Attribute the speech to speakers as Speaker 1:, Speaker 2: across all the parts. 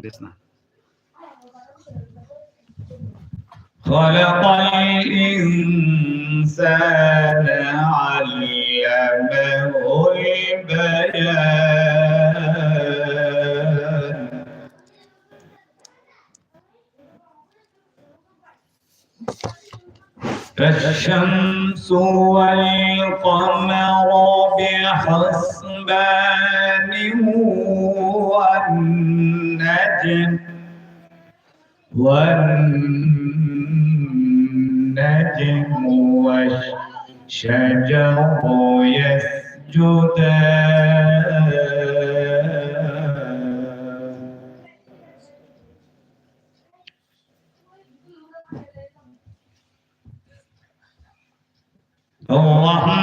Speaker 1: بإذنه
Speaker 2: خلق الإنسان علمه البيان الشمس والقمر بحسبان والنجم والنجم والشجر يسجدان. Oh, Allah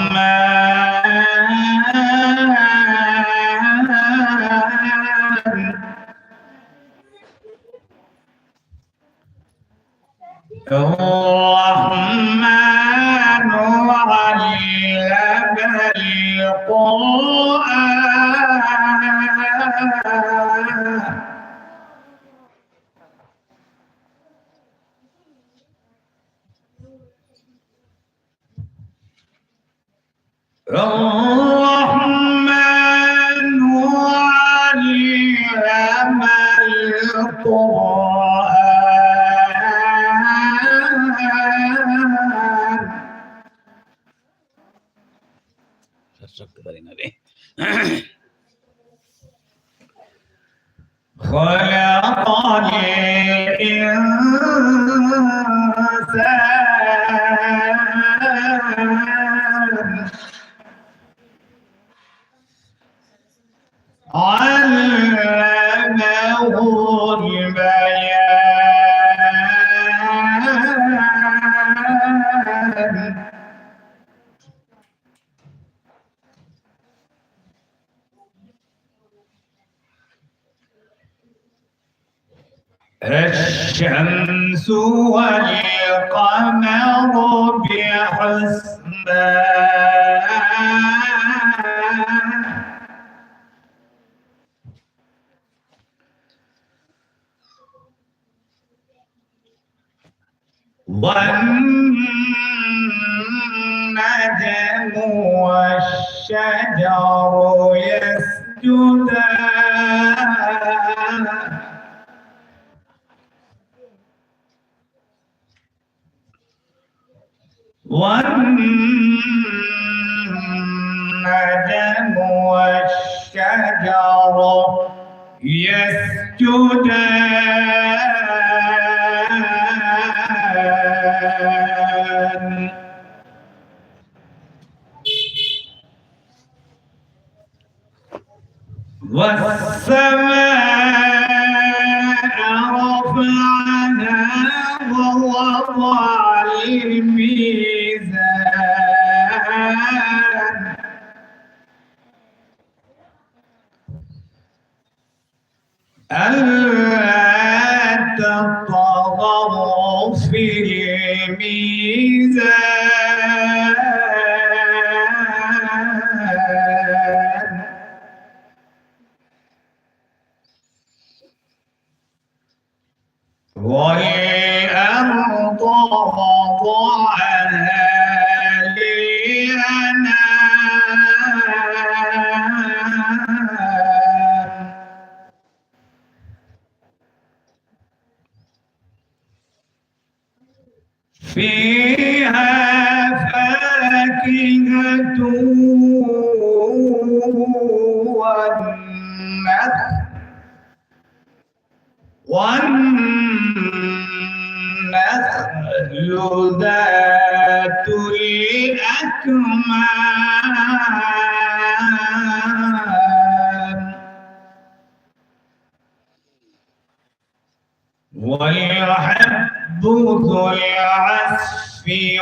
Speaker 1: রাখতে পারি না রে
Speaker 2: خلق الإنسان والسماء والأرض وضعها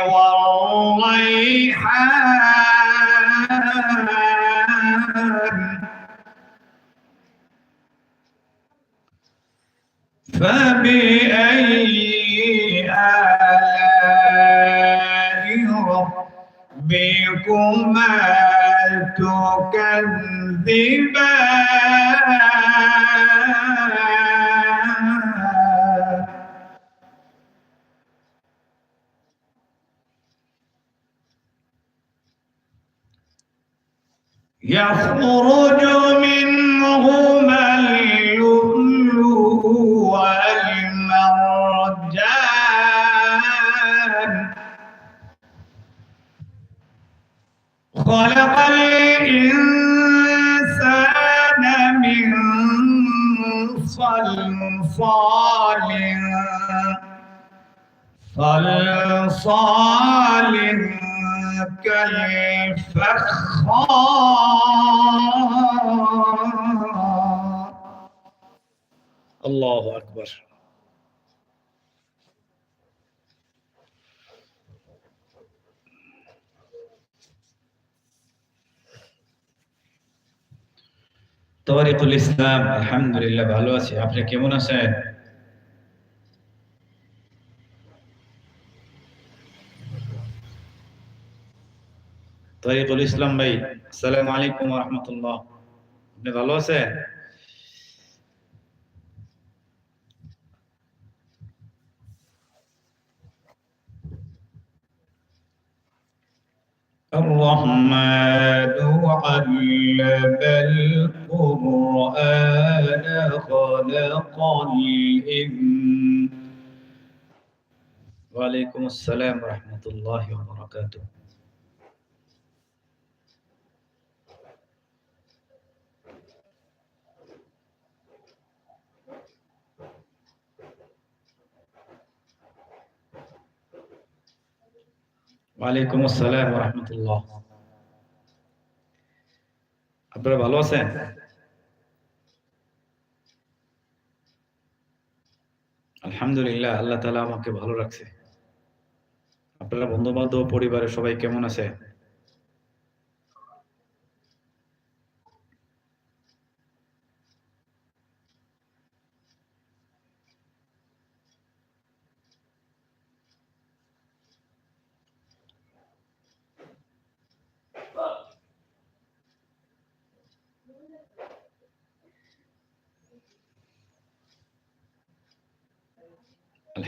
Speaker 2: والريحان. فبأي آلاء ربكما تكذبان؟ يخرج منهما اللؤلؤ والمرجان. خلق الإنسان من صلصال. صلصال كالفخار
Speaker 1: الله أكبر তরিকুল ইসলাম আলহামদুলিল্লাহ ভালো আছি আপনি কেমন আছেন তরিকুল ইসলাম ভাই আসসালামু আলাইকুম ওয়া রাহমাতুল্লাহ আপনি ভালো আছেন
Speaker 2: الرحمن علم القرآن خلق الإنسان
Speaker 1: ওয়ালাইকুম আসসালাম রহমতুল্লাহ বরকাত ওয়ালাইকুম আসসালাম রহমতুল্লাহ আপনারা ভালো আছেন? আলহামদুলিল্লাহ, আল্লাহ তালা আমাকে ভালো রাখছে। আপনারা বন্ধু বান্ধব পরিবারের সবাই কেমন আছে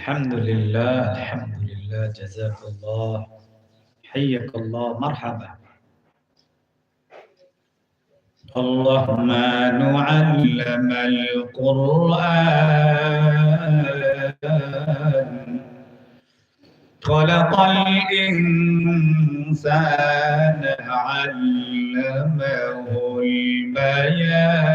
Speaker 1: الحمد لله الحمد لله جزاك الله حيك الله مرحبا.
Speaker 2: اللهم علم القرآن. خلق الإنسان علمه البيان.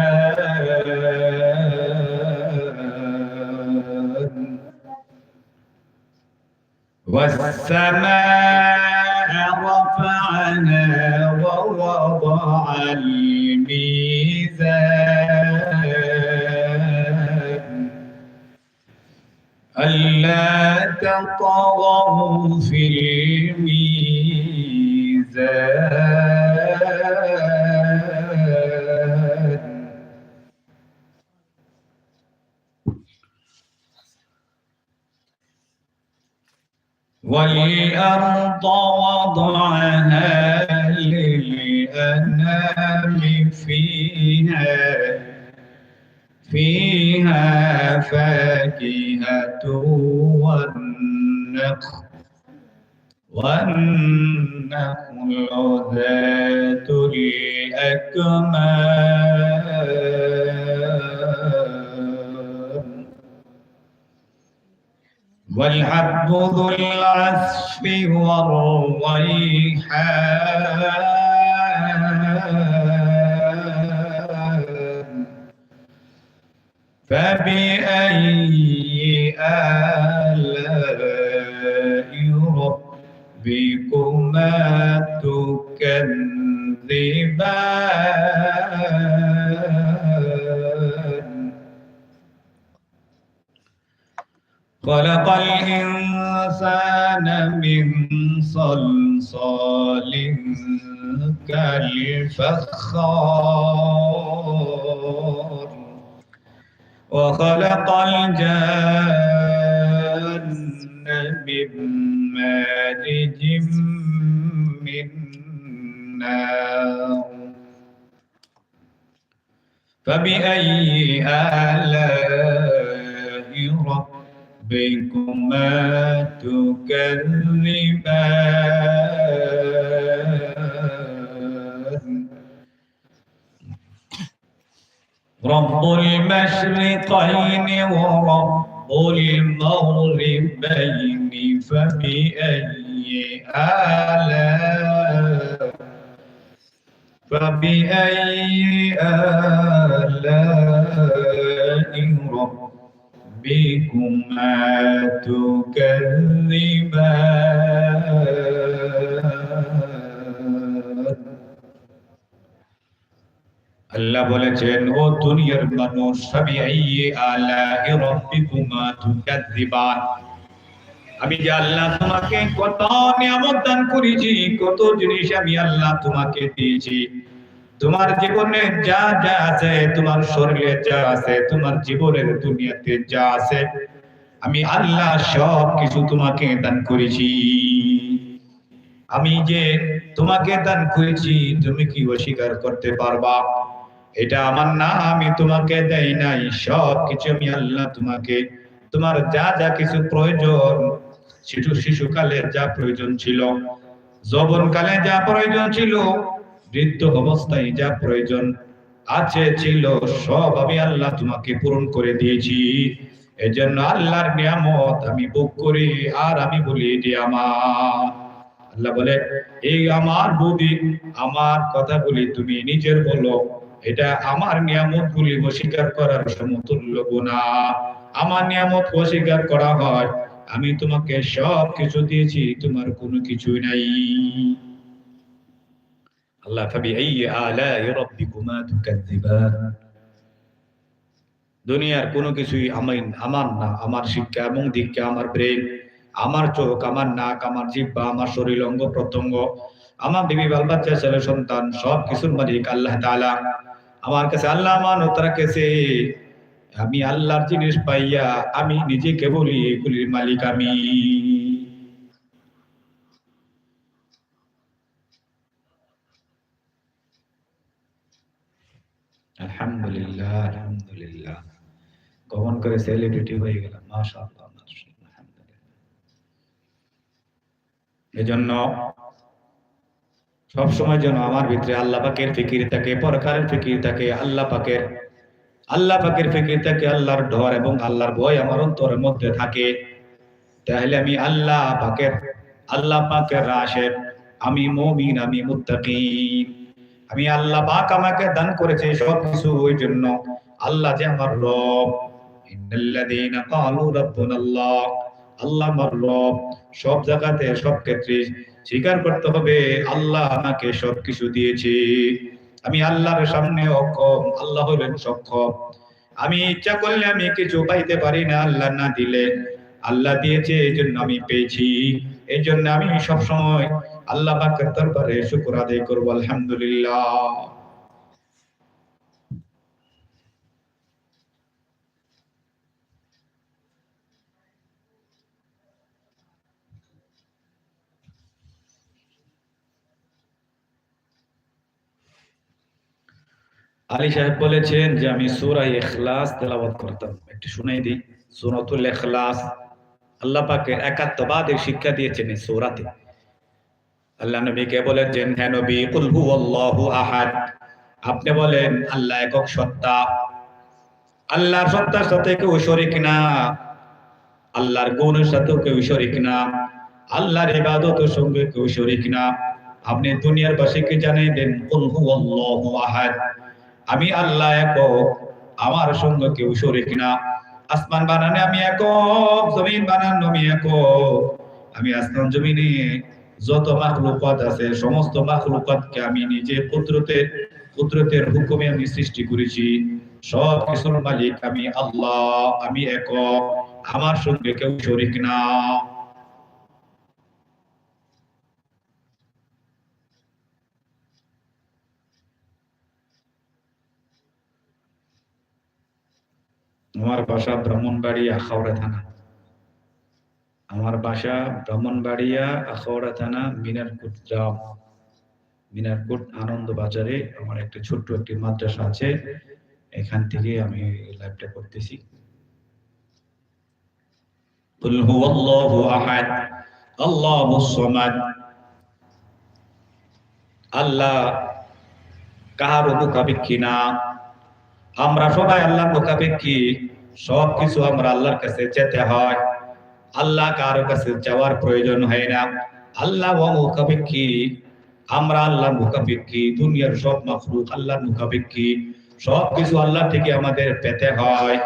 Speaker 2: والسماء رفعنا ووضع الميزان. ألا تطغوا في الميزان. والأرض وضعها للأنام فيها فيها فاكهة والنخل والنخل ذات الأكمام. والحب ذو العصف والريحان فبأي آلاء ربكما تكذبان؟ خلق الإنسان من صلصال كالفخار. وخلق الجان من مارج من نار. فبأي آلاء ربكما تكذبان. رب المشرقين ورب المغربين فبأي آلاء فبأي آلاء ربكما تكذبان আল্লাহ বলেছেন ও দুনিয়ার মানুষ সবই আলা রব্বিকুমা তুকাদ্দিবান আমি যে আল্লাহ তোমাকে কত নিয়ামত দান করেছি কত জিনিস আমি আল্লাহ তোমাকে দিয়েছি তোমার জীবনে যা যা আছে, তোমার শরীরে যা আছে, তোমার জীবনের দুনিয়াতে যা আছে, আমি আল্লাহ সব কিছু তোমাকে দান করেছি। আমি যে তোমাকে দান করেছি, তুমি কি অস্বীকার করতে পারবা? এটা আমার না, আমি তোমাকে দেই নাই সব কিছু আমি আল্লাহ তোমাকে। তোমার যা যা কিছু প্রয়োজন, শিশু শিশুকালে যা প্রয়োজন ছিল, যৌবনকালে যা প্রয়োজন ছিল বৃদ্ধ অবস্থায় যা প্রয়োজন আছে ছিল, সব আমি আল্লাহ তোমাকে পূরণ করে দিয়েছি। এজন্য আল্লাহর নিয়ামত আমি ভোগ করি, আর আমি বলি, এটি আমার। আল্লাহ বলে, এই আমার বুদ্ধি আমার কথা বলি তুমি নিজের বলো। এটা আমার নিয়ামত গুলি অস্বীকার করার সমতুল্য গুণা। আমার নিয়ামত অস্বীকার করা হয়, আমি তোমাকে সব কিছু দিয়েছি, তোমার কোনো কিছুই নাই। আল্লাহ আলাই রাব্বিকুমা তুকাজ্জিবান দুনিয়ার কোনো কিছুই আমি আমার না, আমার শিক্ষা এবং দীক্ষা আমার ব্রেন আমার চোখ, আমার নাক, আমার জিহ্বা, আমার শরীর অঙ্গ প্রত্যঙ্গ, আমার বিবি, বাল বাচ্চা, ছেলে, সন্তান, সব কিছুর মালিক আল্লাহ তাআলা। আমার কাছে আল্লাহ আমানত রাখেছে আমি আল্লাহর জিনিস পাইয়া, আমি নিজেকে বলি, এগুলির মালিক আমি। আলহামদুলিল্লাহ আলহামদুলিল্লাহ। কমন করে সেলিব্রিটি হয়ে গেলাম এজন্য সব সময় যেন আমার ভিতরে আল্লাহ পাকের ফিকির থাকে ফিকির থাকে, আল্লাহ পাকের আল্লাহ পাকের ফিকির থাকে, আল্লাহর ডর এবং আল্লাহর ভয় আমার অন্তরের মধ্যে থাকে। তাহলে আমি আল্লাহ পাকের আল্লাহ পাকের রাশের আমি মুমিন, আমি মুত্তাকিন। আমি আল্লাহ পাক আমাকে দান করেছে সব কিছু ওই জন্য। আল্লাহ যে আমার রব। ইন্নাল্লাযীনা ক্বালু রাব্বুনাল্লাহ আল্লাহ। আমার রব। সব জায়গাতে, সব ক্ষেত্রে স্বীকার করতে হবে, আল্লাহ আমাকে সবকিছু দিয়েছে। আমি আল্লাহর সামনে অক্ষম, আল্লাহ হলেন সক্ষম। আমি ইচ্ছা করলে আমি কিছু পাইতে পারি না, আল্লাহ না দিলে। আল্লাহ দিয়েছে, এই জন্য আমি পেয়েছি। এই জন্য আমি সব সময় আল্লাহ পাকের দরবারে শুকর আদায় করব, আলহামদুলিল্লাহ। আলী সাহেব বলেছেন যে আমি সূরা ইখলাস তেলাওয়াত করতাম। একটু শুনাই দিই, সূরাতুল ইখলাস। আল্লাহ পাকের একাত্মবাদের শিক্ষা দিয়েছেন এই সূরাতে। আল্লাহ নবীকে বলেছেন হে নবী, কুল হুয়াল্লাহু আহাদ। আপনি বলেন, আল্লাহ একক সত্তা। আল্লাহর সত্তার সাথে কেউ শরীক না। আল্লাহর গুণের সাথেও কেউ শরিক না। আল্লাহর ইবাদতের সঙ্গে কেউ শরিক না। আপনি দুনিয়ার বাসীকে জানিয়ে দেন কুল হুয়াল্লাহু আহাদ। আমি আল্লাহ একক, আমার সঙ্গে কেউ শরিক না। আসমান বানানে আমি একক, জমিন বানানো আমি একক। আমি আসমান জমিনে যত মাখলুকাত আছে, সমস্ত মাখলুকাতকে আমি নিজে কুদরতের কুদরতের হুকুমে আমি সৃষ্টি করেছি। সব কিছুর মালিক আমি আল্লাহ, আমি একক। আমার সঙ্গে কেউ শরিক না। আমার বাসা ব্রাহ্মণবাড়িয়া আখাউড়া থানা। আমার বাসা ব্রাহ্মণবাড়িয়া আখাউড়া থানা মিনারকুট গ্রাম মিনারকুট আনন্দ বাজারে আমার একটা ছোট্ট একটি মাদ্রাসা আছে এখান থেকে আমি লাইভটা করতেছি قل هو الله احد الله الصمد আল্লাহ কাহার মুখাপেক্ষী না আমরা সবাই আল্লাহর মুখাপেক্ষী সব কিছু আমরা আল্লাহর কাছে যেতে হয় আল্লাহ কারও কাছে যাওয়ার প্রয়োজন হয় না। আল্লাহ মুখাপেক্ষী। আমরা আল্লাহর মুখাপেক্ষী, দুনিয়ার সব মাখলুক আল্লাহর মুখাপেক্ষী। সব কিছু আল্লাহ থেকে আমাদের পেতে হয়।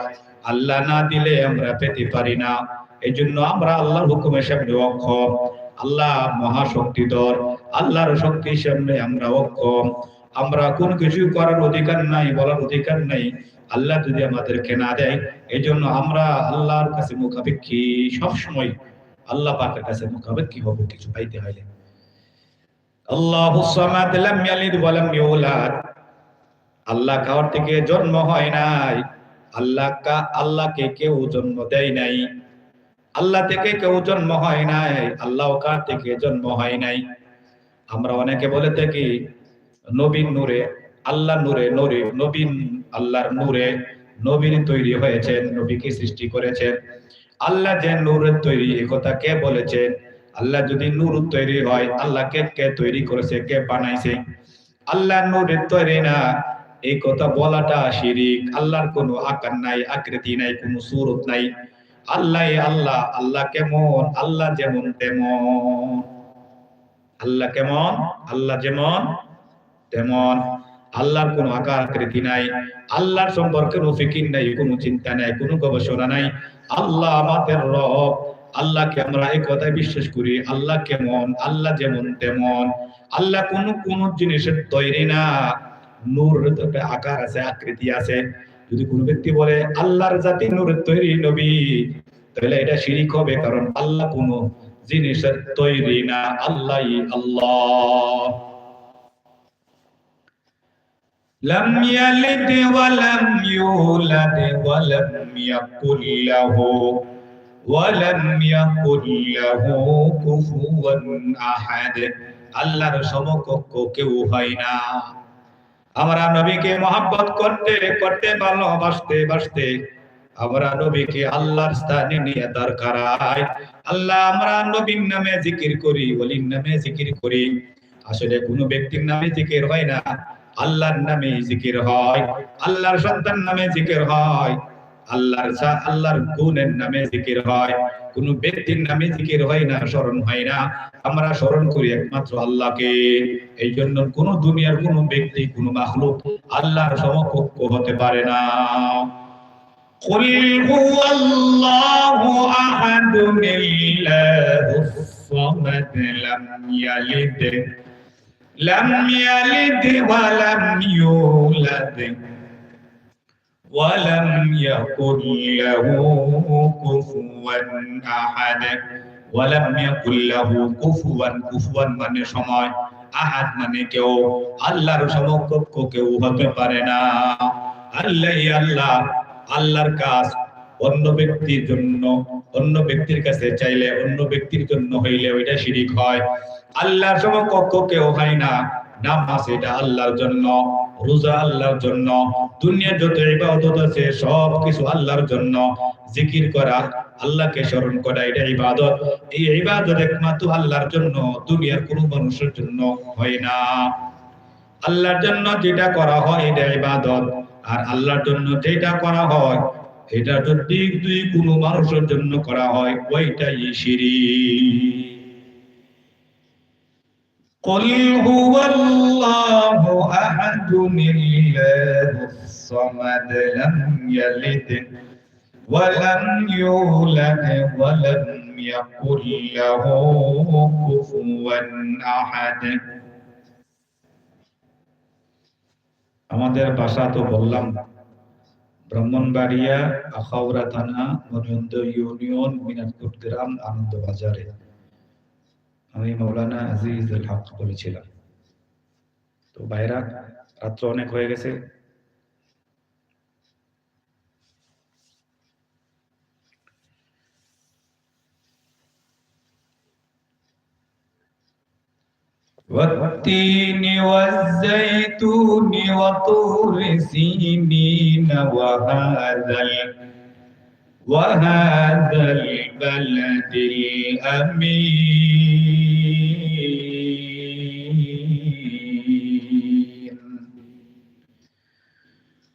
Speaker 2: আল্লাহ না দিলে আমরা পেতে পারি না। এই জন্য আমরা আল্লাহর হুকুমের সামনে অক্ষম। আল্লাহ মহাশক্তিধর। আল্লাহর শক্তির সামনে আমরা অক্ষম। আমরা কোন কিছু করার অধিকার নাই, বলার অধিকার নাই। আল্লাহ যদি আমাদেরকে না দেয় এই জন্য আমরা আল্লাহর কাছে মুখাপেক্ষী সবসময় আল্লাহ পাকের কাছে মুখাপেক্ষী হব কিছু পাইতে হইলে। আল্লাহু কার থেকে জন্ম হয় নাই? আল্লাহ কা, আল্লাহকে কেউ জন্ম দেয় নাই। আল্লাহ থেকে কেউ জন্ম হয় নাই, আল্লাহ কার থেকে জন্ম হয় নাই? আমরা অনেকে বলে থাকি নবীন নূরে আল্লাহ নূরে নূরে, নবীন আল্লাহর নূরে নবীন তৈরি হয়েছেন, নবীকে সৃষ্টি করেছেন। আল্লাহ যে নূরের তৈরি এ কথা কে বলেছেন? আল্লাহ যদি নূর তৈরি হয়, আল্লাহকে কে তৈরি করেছে, কে বানাইছে? আল্লাহ নূরের তৈরি না এই কথা বলাটা শিরিক। আল্লাহর কোনো আকার নাই, আকৃতি নাই, কোনো সুরত নাই। আল্লাহ আল্লাহ আল্লাহ কেমন? আল্লাহ যেমন তেমন। আল্লাহ কেমন? আল্লাহ যেমন তেমন। আল্লাহর কোনো আকার আকৃতি নাই, আল্লাহর সম্পর্কে কোনো ফিকির নাই, কোনো চিন্তা নাই, কোনো গবেষণা নাই। আল্লাহ আমাদের রব, আল্লাহকে আমরা এই কথায় বিশ্বাস করি আল্লাহ কেমন আল্লাহ যেমন তেমন। আল্লাহ কোন কোন জিনিসের তৈরি না। নূর একটা আকার আছে, আকৃতি আছে। যদি কোনো ব্যক্তি বলে, আল্লাহর জাতি নূরের তৈরি নবী তাহলে এটা শিরিক হবে, কারণ আল্লাহ কোনো জিনিসের তৈরি না, আল্লাহই আল্লাহ। لم يلد ولم يولد ولم يكن له ولم يكن له كفوا أحد আল্লাহর সমকক্ষ কেউ হয় না আমরা নবীকে মহাব্বত করতে করতে ভালোবাসতে বাসতে আমরা নবীকে আল্লাহর স্থানে নিয়ে দরকার আল্লাহ আমরা নবীর নামে জিকির করি ওলির নামে জিকির করি আসলে কোন ব্যক্তির নামে জিকির হয় না আল্লাহর নামে জিকির হয় আল্লাহর সন্তান নামে জিকির হয় আল্লাহর আল্লাহর গুণের নামে জিকির হয় কোন ব্যক্তির নামে জিকির হয় না স্মরণ হয় না আমরা স্মরণ করি একমাত্র আল্লাহকে এই জন্য কোন দুনিয়ার কোন ব্যক্তি কোন মাখলুক আল্লাহর সমকক্ষ হতে পারে না قل هو الله أحد الله الصمد لم يلد لم يلد ولم يولد ولم يكن له كفوا أحد ولم يكن له كفوا كفوا মানে সময় আহাদ মানে কেউ আল্লাহর সমকক্ষ কেউ হতে পারে না আল্লাহ আল্লাহ আল্লাহর কাজ অন্য ব্যক্তির জন্য অন্য ব্যক্তির কাছে চাইলে অন্য ব্যক্তির জন্য হইলে ওইটা শিরিক হয় আল্লাহর সমকক্ষ কেউ হয় না। নামাজ এটা আল্লাহর জন্য, রোজা আল্লাহর জন্য, দুনিয়ার যত ইবাদত আছে সব কিছু আল্লাহর জন্য। জিকির করা, আল্লাহকে স্মরণ করা, এটা ইবাদত। এই ইবাদত একমাত্র আল্লাহর জন্য, দুনিয়ার কোনো মানুষের জন্য হয় না। আল্লাহর জন্য যেটা করা হয়, এটা ইবাদত। আর আল্লাহর জন্য যেটা করা হয়, এটা যদি দুই কোনো মানুষের জন্য করা হয়, ওইটাই শিরিক। قل هو الله أحد الله الصمد لم يلد ولم يولد ولم يكن له كفوا أحد আমাদের ভাষা তো বললাম ব্রাহ্মণবাড়িয়া আখাউড়া থানা মনিন্দ ইউনিয়ন মিনাজপুর গ্রাম আনন্দ বাজারে আমি মৌলানা আজিজ আল হক বলেছিলাম তো বাইরা রাত্র অনেক হয়ে গেছে والتين والزيتون وطور سينين وهذا ال- وهذا البلد الأمين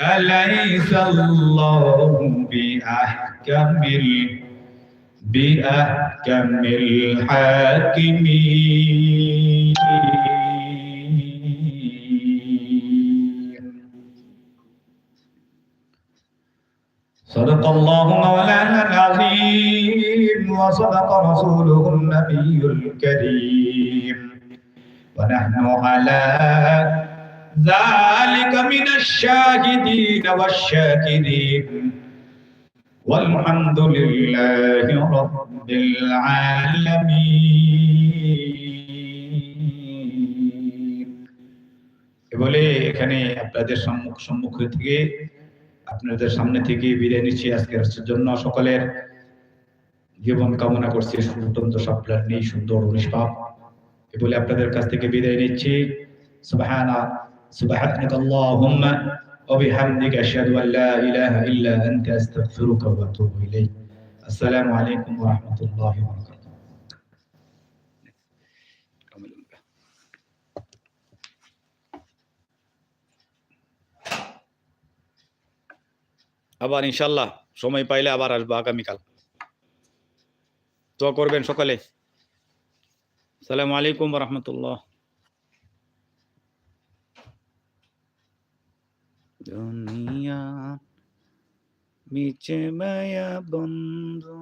Speaker 2: أليس الله بأحكم بأحكم الحاكمين؟ صدق الله مولانا العظيم وصدق رسوله النبي الكريم. ونحن على ذلك من الشاهدين والشاكرين والحمد لله رب العالمين বলে এখানে আপনাদের সম্মুখ সম্মুখ থেকে আপনাদের সামনে থেকে বিদায় নিচ্ছি আজকের জন্য সকলের জীবন কামনা করছি সুতন্ত সাপ্লার নেই সুন্দর নিষ্পাপ এ বলে আপনাদের কাছ থেকে বিদায় নিচ্ছি সুবহানা সুবহানাক আল্লাহুম্মা ওয়া বিহামদিকা আশহাদু আল লা ইলাহা ইল্লা আনতা আস্তাগফিরুকা ওয়া আতুবু ইলাইক আসসালামু আলাইকুম ওয়া রাহমাতুল্লাহি ওয়া বারাকাতুহু
Speaker 1: আবার ইনশাল্লাহ সময় পাইলে আবার আসবো আগামীকাল দোয়া করবেন সকালে সালাম আলাইকুম রহমতুল্লাহ দুনিয়া মিছে মায়া বন্ধু।